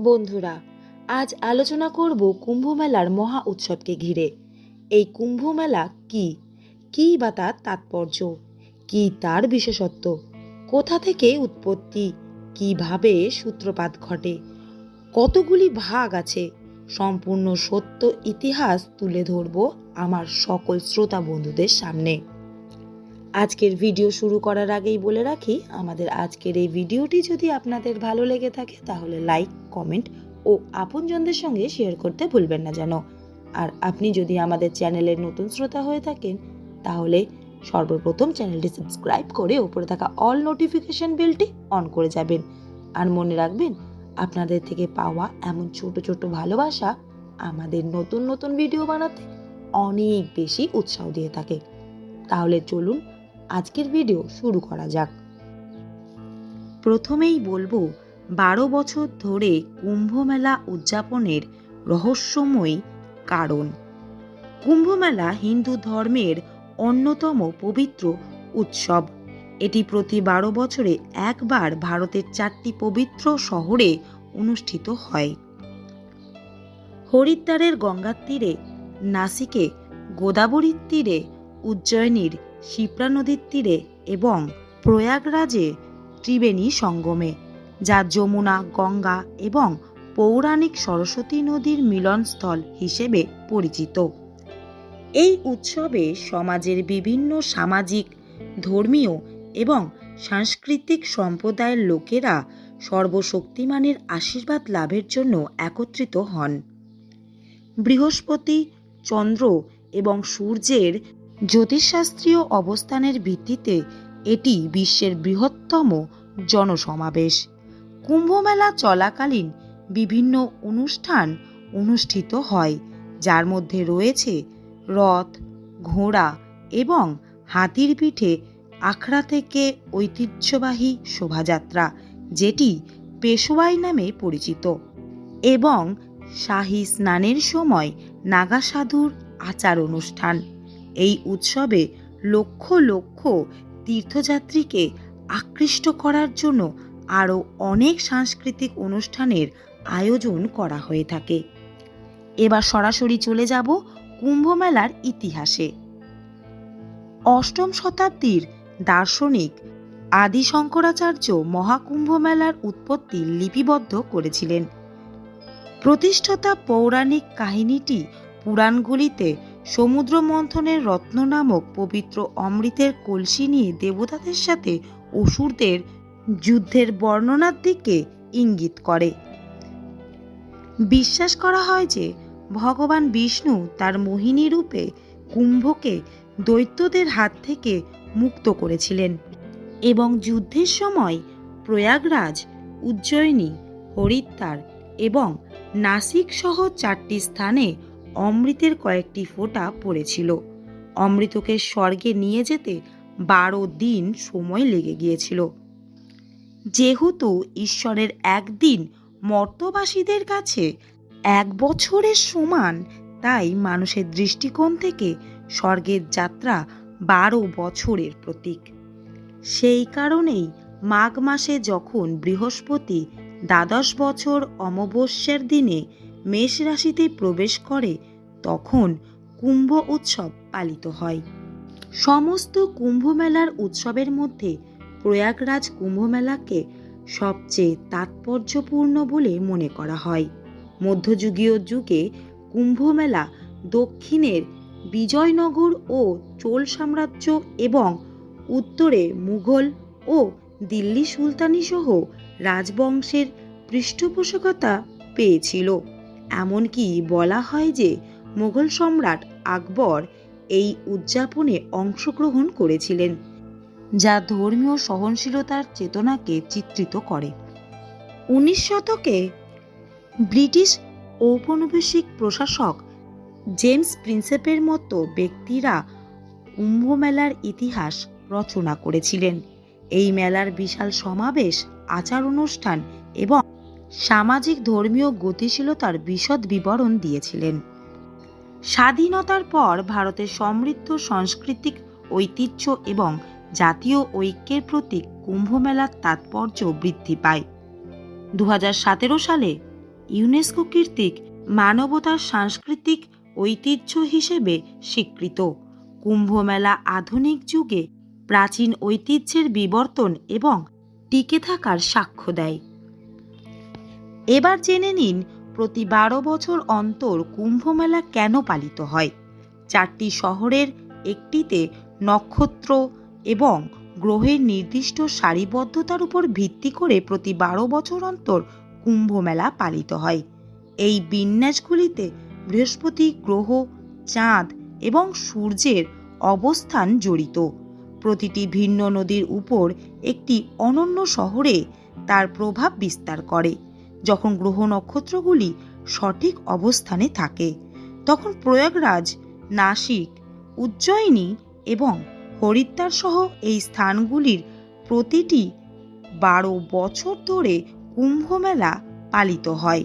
বন্ধুরা, আজ আলোচনা করব কুম্ভ মেলার মহা উৎসবকে ঘিরে। এই কুম্ভ মেলা কি? কী বা তার তাৎপর্য? কি তার বিশেষত্ব? কোথা থেকে উৎপত্তি? কীভাবে সূত্রপাত ঘটে? কতগুলি ভাগ আছে? সম্পূর্ণ সত্য ইতিহাস তুলে ধরব আমার সকল শ্রোতা বন্ধুদের সামনে। আজকের ভিডিও শুরু করার আগেই বলে রাখি, আমাদের আজকের এই ভিডিওটি যদি আপনাদের ভালো লেগে থাকে তাহলে লাইক, কমেন্ট ও আপনজনদের সঙ্গে শেয়ার করতে ভুলবেন না যেন। আর আপনি যদি আমাদের চ্যানেলের নতুন শ্রোতা হয়ে থাকেন, তাহলে সর্বপ্রথম চ্যানেলটি সাবস্ক্রাইব করে ওপরে থাকা অল নোটিফিকেশন বেলটি অন করে যাবেন। আর মনে রাখবেন, আপনাদের থেকে পাওয়া এমন ছোট ছোট ভালোবাসা আমাদের নতুন নতুন ভিডিও বানাতে অনেক বেশি উৎসাহ দিয়ে থাকে। তাহলে চলুন আজকের ভিডিও শুরু করা যাক। প্রথমেই বলব, বারো বছর ধরে কুম্ভ মেলা উদযাপনের রহস্যময় কারণ। কুম্ভ মেলা হিন্দু ধর্মের অন্যতম পবিত্র উৎসব। এটি প্রতি বারো বছরে একবার ভারতের চারটি পবিত্র শহরে অনুষ্ঠিত হয়। হরিদ্বারের গঙ্গার তীরে, নাসিকে গোদাবরীর তীরে উজ্জয়িনীর শিপ্রা নদীর তীরে এবং প্রয়াগরাজে ত্রিবেণী সঙ্গমে, যা যমুনা, গঙ্গা এবং পৌরাণিক সরস্বতী নদীর মিলনস্থল হিসেবে পরিচিত। এই উৎসবে সমাজের বিভিন্ন সামাজিক, ধর্মীয় এবং সাংস্কৃতিক সম্প্রদায়ের লোকেরা সর্বশক্তিমানের আশীর্বাদ লাভের জন্য একত্রিত হন। বৃহস্পতি, চন্দ্র এবং সূর্যের জ্যোতিষশাস্ত্রীয় অবস্থানের ভিত্তিতে এটি বিশ্বের বৃহত্তম জনসমাবেশ। কুম্ভমেলা চলাকালীন বিভিন্ন অনুষ্ঠান অনুষ্ঠিত হয়, যার মধ্যে রয়েছে রথ, ঘোড়া এবং হাতির পিঠে আখড়া থেকে ঐতিহ্যবাহী শোভাযাত্রা, যেটি পেশোয়াই নামে পরিচিত এবং শাহী স্নানের সময় নাগা সাধুর আচার অনুষ্ঠান। এই উৎসবে লক্ষ লক্ষ তীর্থযাত্রীকে আকৃষ্ট করার জন্য আরও অনেক সাংস্কৃতিক অনুষ্ঠানের আয়োজন করা হয়ে থাকে। এবার সরাসরি চলে যাব কুম্ভ মেলার ইতিহাসে। অষ্টম শতাব্দীর দার্শনিক আদি শঙ্করাচার্য মহাকুম্ভ মেলার উৎপত্তি লিপিবদ্ধ করেছিলেন। প্রতিষ্ঠাতা পৌরাণিক কাহিনীটি পুরাণগুলিতে সমুদ্র মন্থনের রত্ন নামক পবিত্র অমৃতের কলসি নিয়ে দেবতাদের সাথে অসুরদের যুদ্ধের বর্ণনার দিকে ইঙ্গিত করে। বিশ্বাস করা হয় যে, ভগবান বিষ্ণু তার মোহিনী রূপে কুম্ভকে দৈত্যদের হাত থেকে মুক্ত করেছিলেন এবং যুদ্ধের সময় প্রয়াগরাজ, উজ্জয়িনী, হরিদ্বার এবং নাসিক সহ চারটি স্থানে অমৃতের কয়েকটি ফোঁটা পড়েছিল। অমৃতকে স্বর্গে নিয়ে যেতে বারো দিন সময় লেগে গিয়েছিল। যেহেতু ঈশ্বরের একদিন মর্তবাসীদের কাছে এক বছরের সমান, তাই মানুষের দৃষ্টিকোণ থেকে স্বর্গের যাত্রা বারো বছরের প্রতীক। সেই কারণেই মাঘ মাসে যখন বৃহস্পতি দ্বাদশ বছর অমাবস্যার দিনে মেষ রাশিতে প্রবেশ করে, তখন কুম্ভ উৎসব পালিত হয়। সমস্ত কুম্ভ মেলার উৎসবের মধ্যে প্রয়াগরাজ কুম্ভ মেলাকে সবচেয়ে তাৎপর্যপূর্ণ বলে মনে করা হয়। মধ্যযুগীয় যুগে কুম্ভ মেলা দক্ষিণের বিজয়নগর ও চোল সাম্রাজ্য এবং উত্তরে মুঘল ও দিল্লি সুলতানি সহ রাজবংশের পৃষ্ঠপোষকতা পেয়েছিল। এমনকি বলা হয় যে মোগল সম্রাট আকবর এই উদযাপনে অংশগ্রহণ করেছিলেন, যা ধর্মীয় সহনশীলতার চেতনাকে চিত্রিত করে। উনিশ শতকে ব্রিটিশ ঔপনিবেশিক প্রশাসক জেমস প্রিন্সেপের মতো ব্যক্তিরা কুম্ভ মেলার ইতিহাস রচনা করেছিলেন। এই মেলার বিশাল সমাবেশ, আচার অনুষ্ঠান এবং সামাজিক, ধর্মীয় গতিশীলতার বিশদ বিবরণ দিয়েছিলেন। স্বাধীনতার পর ভারতের সমৃদ্ধ সাংস্কৃতিক ঐতিহ্য এবং জাতীয় ঐক্যের প্রতীক কুম্ভ মেলার তাৎপর্য বৃদ্ধি পায়। দু হাজার সতেরো সালে ইউনেস্কো কর্তৃক মানবতার সাংস্কৃতিক ঐতিহ্য হিসেবে স্বীকৃত। কুম্ভ মেলা আধুনিক যুগে প্রাচীন ঐতিহ্যের বিবর্তন এবং টিকে থাকার সাক্ষ্য দেয়। এবার জেনে নিন প্রতি বারো বছর অন্তর কুম্ভ মেলা কেন পালিত হয়। চারটি শহরের একটিতে নক্ষত্র এবং গ্রহের নির্দিষ্ট সারিবদ্ধতার উপর ভিত্তি করে প্রতি বারো বছর অন্তর কুম্ভ মেলা পালিত হয়। এই বিন্যাসগুলিতে বৃহস্পতি গ্রহ, চাঁদ এবং সূর্যের অবস্থান জড়িত। প্রতিটি ভিন্ন নদীর উপর একটি অনন্য শহরে তার প্রভাব বিস্তার করে। যখন গ্রহ নক্ষত্রগুলি সঠিক অবস্থানে থাকে, তখন প্রয়াগরাজ, নাসিক, উজ্জয়িনী এবং হরিদ্বার সহ এই স্থানগুলির প্রতিটি বারো বছর ধরে কুম্ভ মেলা পালিত হয়।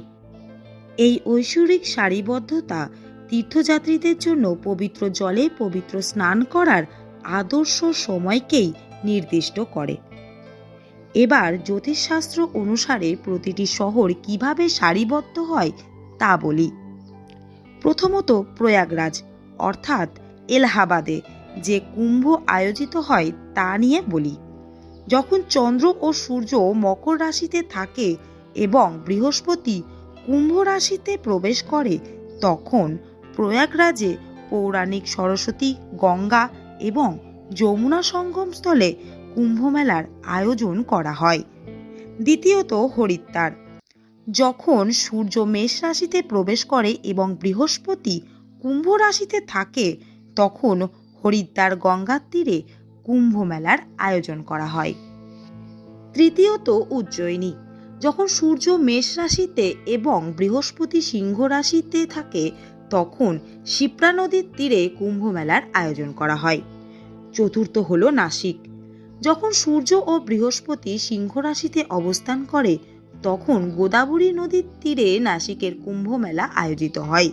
এই ঐশ্বরিক সারিবদ্ধতা তীর্থযাত্রীদের জন্য পবিত্র জলে পবিত্র স্নান করার আদর্শ সময়কেই নির্দিষ্ট করে। এবার জ্যোতিষশাস্ত্র অনুসারে প্রতিটি শহর কীভাবে সারিবদ্ধ হয় তা বলি। প্রথমত প্রয়াগরাজ, অর্থাৎ এলাহাবাদে যে কুম্ভ আয়োজিত হয় তা নিয়ে বলি। যখন চন্দ্র ও সূর্য মকর রাশিতে থাকে এবং বৃহস্পতি কুম্ভ রাশিতে প্রবেশ করে, তখন প্রয়াগরাজে পৌরাণিক সরস্বতী, গঙ্গা এবং যমুনা সঙ্গমস্থলে কুম্ভমেলার আয়োজন করা হয়। দ্বিতীয়ত হরিদ্বার। যখন সূর্য মেষ রাশিতে প্রবেশ করে এবং বৃহস্পতি কুম্ভ রাশিতে থাকে, তখন হরিদ্বার গঙ্গার তীরে কুম্ভমেলার আয়োজন করা হয়। তৃতীয়ত উজ্জয়িনী। যখন সূর্য মেষ রাশিতে এবং বৃহস্পতি সিংহ রাশিতে থাকে, তখন শিপ্রা নদীর তীরে কুম্ভমেলার আয়োজন করা হয়। চতুর্থ হল নাসিক। যখন সূর্য ও বৃহস্পতি সিংহ রাশিতে অবস্থান করে, তখন গোদাবরী নদীর তীরে নাসিকের কুম্ভ মেলা আয়োজিত হয়।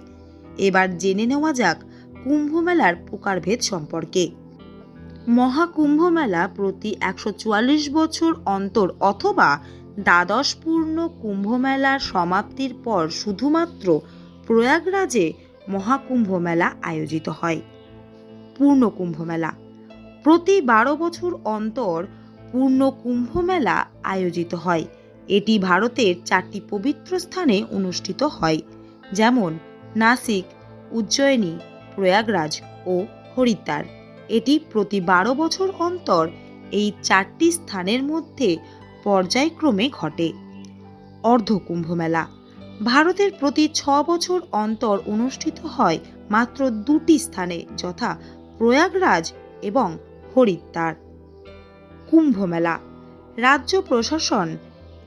এবার জেনে নেওয়া যাক কুম্ভ মেলার প্রকারভেদ সম্পর্কে। মহাকুম্ভ মেলা প্রতি একশো চুয়াল্লিশ বছর অন্তর অথবা দ্বাদশ পূর্ণ কুম্ভ মেলার সমাপ্তির পর শুধুমাত্র প্রয়াগরাজে মহাকুম্ভ মেলা আয়োজিত হয়। পূর্ণ কুম্ভ মেলা প্রতি বারো বছর অন্তর পূর্ণ কুম্ভ মেলা আয়োজিত হয়। এটি ভারতের চারটি পবিত্র স্থানে অনুষ্ঠিত হয়, যেমন নাসিক, উজ্জয়িনী, প্রয়াগরাজ ও হরিদ্বার। এটি প্রতি বারো বছর অন্তর এই চারটি স্থানের মধ্যে পর্যায়ক্রমে ঘটে। অর্ধ কুম্ভ মেলা ভারতের প্রতি ছ বছর অন্তর অনুষ্ঠিত হয় মাত্র দুটি স্থানে, যথা প্রয়াগরাজ এবং হরিদ্বার কুম্ভ মেলা রাজ্য প্রশাসন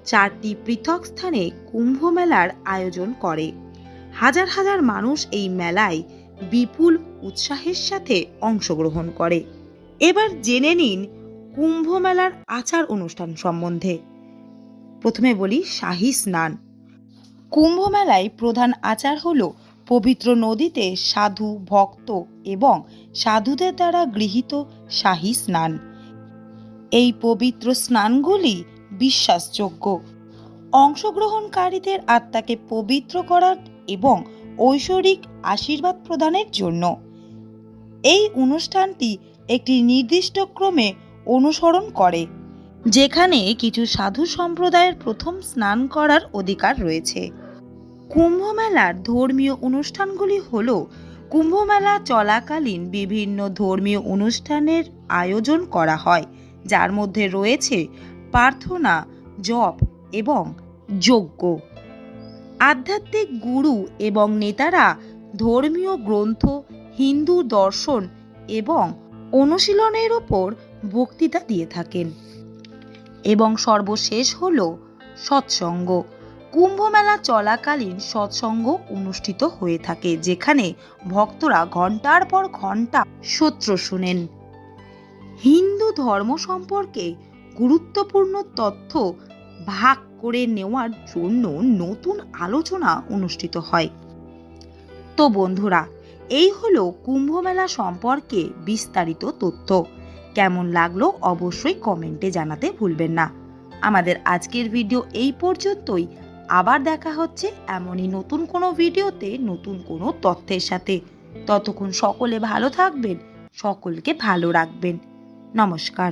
চারটি পৃথক স্থানে কুম্ভ মেলার আয়োজন করে। হাজার হাজার মানুষ এই মেলায় বিপুল উৎসাহের সাথে অংশগ্রহণ করে। এবার জেনে নিন কুম্ভ মেলার আচার অনুষ্ঠান সম্বন্ধে। প্রথমে বলি শাহী স্নান। কুম্ভ মেলায় প্রধান আচার হল পবিত্র নদীতে সাধু, ভক্ত এবং সাধুদের দ্বারা গৃহীত শাহী স্নান। এই পবিত্র স্নানগুলি বিশ্বাসযোগ্য। অংশগ্রহণকারীদের আত্মাকে পবিত্র করার এবং ঐশ্বরিক আশীর্বাদ প্রদানের জন্য। এই অনুষ্ঠানটি একটি নির্দিষ্ট ক্রমে অনুসরণ করে, যেখানে কিছু সাধু সম্প্রদায়ের প্রথম স্নান করার অধিকার রয়েছে। কুম্ভ মেলার ধর্মীয় অনুষ্ঠানগুলি হল কুম্ভ মেলা চলাকালীন বিভিন্ন ধর্মীয় অনুষ্ঠানের আয়োজন করা হয়, যার মধ্যে রয়েছে প্রার্থনা, জপ এবং যজ্ঞ। আধ্যাত্মিক গুরু এবং নেতারা ধর্মীয় গ্রন্থ, হিন্দু দর্শন এবং অনুশীলনের ওপর বক্তৃতা দিয়ে থাকেন। এবং সর্বশেষ হল সৎসঙ্গ। কুম্ভ মেলা চলাকালীন সৎসঙ্গ অনুষ্ঠিত হয়ে থাকে, যেখানে ভক্তরা ঘণ্টার পর ঘণ্টা সূত্র শুনেন। হিন্দু ধর্ম সম্পর্কে গুরুত্বপূর্ণ তথ্য ভাগ করে নেওয়ার জন্য নতুন আলোচনা অনুষ্ঠিত হয়। তো বন্ধুরা, এই হলো কুম্ভ মেলা সম্পর্কে বিস্তারিত তথ্য। কেমন লাগল অবশ্যই কমেন্টে জানাতে ভুলবেন না। আমাদের আজকের ভিডিও এই পর্যন্তই। আবার দেখা হচ্ছে এমনই নতুন কোনো ভিডিওতে নতুন কোনো তথ্যের সাথে। ততক্ষণ সকলে ভালো থাকবেন, সকলকে ভালো রাখবেন। নমস্কার।